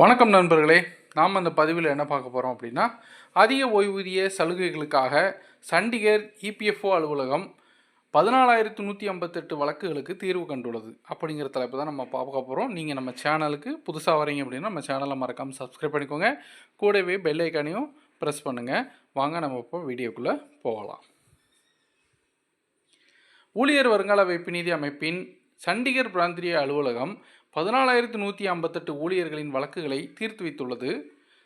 வணக்கம் நண்பர்களே. நாம் அந்த பதிவில் என்ன பார்க்க போகிறோம் அப்படின்னா அதிக ஓய்வூதிய சலுகைகளுக்காக சண்டிகர் இபிஎஃப்ஓ அலுவலகம் பதினாலாயிரத்து நூற்றி ஐம்பத்தெட்டு வழக்குகளுக்கு தீர்வு கண்டுள்ளது. அப்படிங்கிற தலைப்பு தான் நம்ம பார்க்க போகிறோம் நீங்கள் நம்ம சேனலுக்கு புதுசாக வரீங்க அப்படின்னா நம்ம சேனலை மறக்காமல் சப்ஸ்கிரைப் பண்ணிக்கோங்க. கூடவே பெல் ஐக்கானையும் ப்ரெஸ் பண்ணுங்கள் வாங்க நம்ம இப்போ வீடியோக்குள்ளே போகலாம். ஊழியர் வருங்கால வைப்பு நிதி அமைப்பின் சண்டிகர் பிராந்திய அலுவலகம் பதினாலாயிரத்து நூற்றி ஐம்பத்தெட்டு ஊழியர்களின் வழக்குகளை தீர்த்து வைத்துள்ளது.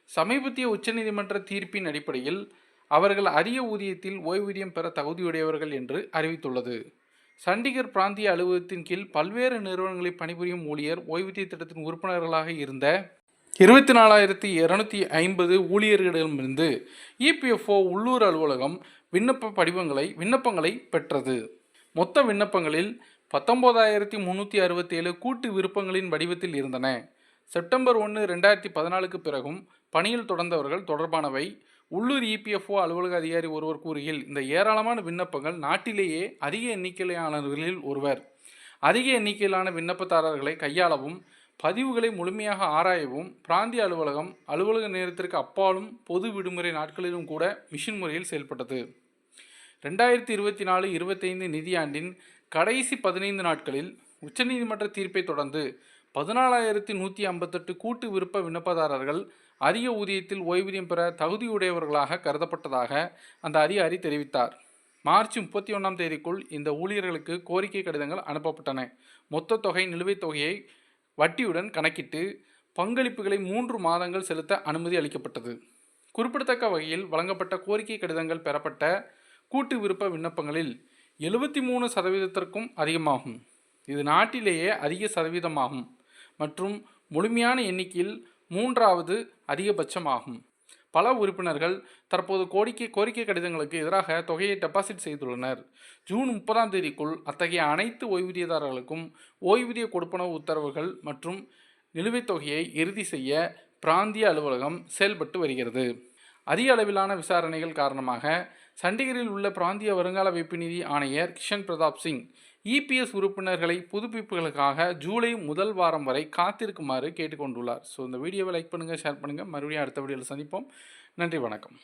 சமீபத்திய உச்சநீதிமன்ற தீர்ப்பின் அடிப்படையில் அவர்கள் அரிய ஊதியத்தில் ஓய்வூதியம் பெற தகுதியுடையவர்கள் என்று அறிவித்துள்ளது. சண்டிகர் பிராந்திய அலுவலகத்தின் கீழ் பல்வேறு நிறுவனங்களில் பணிபுரியும் ஊழியர் ஓய்வூதிய திட்டத்தின் உறுப்பினர்களாக இருந்த இருபத்தி நாலாயிரத்தி இரநூத்தி ஐம்பது ஊழியர்களிடமிருந்து இபிஎஃப்ஓ உள்ளூர் அலுவலகம் விண்ணப்ப படிவங்களை விண்ணப்பங்களை பெற்றது. மொத்த விண்ணப்பங்களில் பத்தொம்போதாயிரத்தி முந்நூற்றி அறுபத்தேழு கூட்டு விருப்பங்களின் வடிவத்தில் இருந்தன. செப்டம்பர் ஒன்று ரெண்டாயிரத்தி பதினாலுக்கு பிறகும் பணியில் தொடர்ந்தவர்கள் தொடர்பானவை. உள்ளூர் இபிஎஃப்ஓ அலுவலக அதிகாரி ஒருவர் கூறுகையில் இந்த ஏராளமான விண்ணப்பங்கள் நாட்டிலேயே அதிக எண்ணிக்கையிலானவர்களில் ஒருவர். அதிக எண்ணிக்கையிலான விண்ணப்பதாரர்களை கையாளவும் பதிவுகளை முழுமையாக ஆராயவும் பிராந்திய அலுவலகம் அலுவலக நேரத்திற்கு அப்பாலும் பொது விடுமுறை நாட்களிலும் கூட மிஷின் முறையில் செயல்பட்டது. ரெண்டாயிரத்தி இருபத்தி நாலு இருபத்தைந்து நிதியாண்டின் கடைசி பதினைந்து நாட்களில் உச்சநீதிமன்ற தீர்ப்பை தொடர்ந்து பதினாலாயிரத்தி நூற்றி ஐம்பத்தெட்டு கூட்டு விருப்ப விண்ணப்பதாரர்கள் அதிக ஊதியத்தில் ஓய்வூதியம் பெற தகுதியுடையவர்களாக கருதப்பட்டதாக அந்த அதிகாரி தெரிவித்தார். மார்ச் முப்பத்தி ஒன்றாம் தேதிக்குள் இந்த ஊழியர்களுக்கு கோரிக்கை கடிதங்கள் அனுப்பப்பட்டன. மொத்த தொகை நிலுவைத் தொகையை வட்டியுடன் கணக்கிட்டு பங்களிப்புகளை மூன்று மாதங்கள் செலுத்த அனுமதி அளிக்கப்பட்டது. குறிப்பிடத்தக்க வகையில் வழங்கப்பட்ட கோரிக்கை கடிதங்கள் பெறப்பட்ட கூட்டு விருப்ப விண்ணப்பங்களில் எழுபத்தி மூணு சதவீதத்திற்கும் அதிகமாகும். இது நாட்டிலேயே அதிக சதவீதமாகும் மற்றும் முழுமையான எண்ணிக்கையில் மூன்றாவது அதிகபட்சமாகும். பல உறுப்பினர்கள் தற்போது கோரிக்கை கோரிக்கை கடிதங்களுக்கு எதிராக தொகையை டெபாசிட் செய்துள்ளனர். ஜூன் முப்பதாம் தேதிக்குள் அத்தகைய அனைத்து ஓய்வூதியதாரர்களுக்கும் ஓய்வூதிய கொடுப்பனவு உத்தரவுகள் மற்றும் நிலுவைத் தொகையை இறுதி செய்ய பிராந்திய அலுவலகம் செயல்பட்டு வருகிறது. அதிக அளவிலான விசாரணைகள் காரணமாக சண்டிகரில் உள்ள பிராந்திய வருங்கால வைப்பு நிதி ஆணையர் கிஷன் பிரதாப் சிங். இபிஎஸ் உறுப்பினர்களை புதுப்பிப்புகளுக்காக ஜூலை முதல் வாரம் வரை காத்திருக்குமாறு கேட்டுக்கொண்டுள்ளார். ஸோ இந்த வீடியோவை லைக் பண்ணுங்கள் ஷேர் பண்ணுங்கள் மறுபடியும் அடுத்த வீடியோவில் சந்திப்போம். நன்றி வணக்கம்.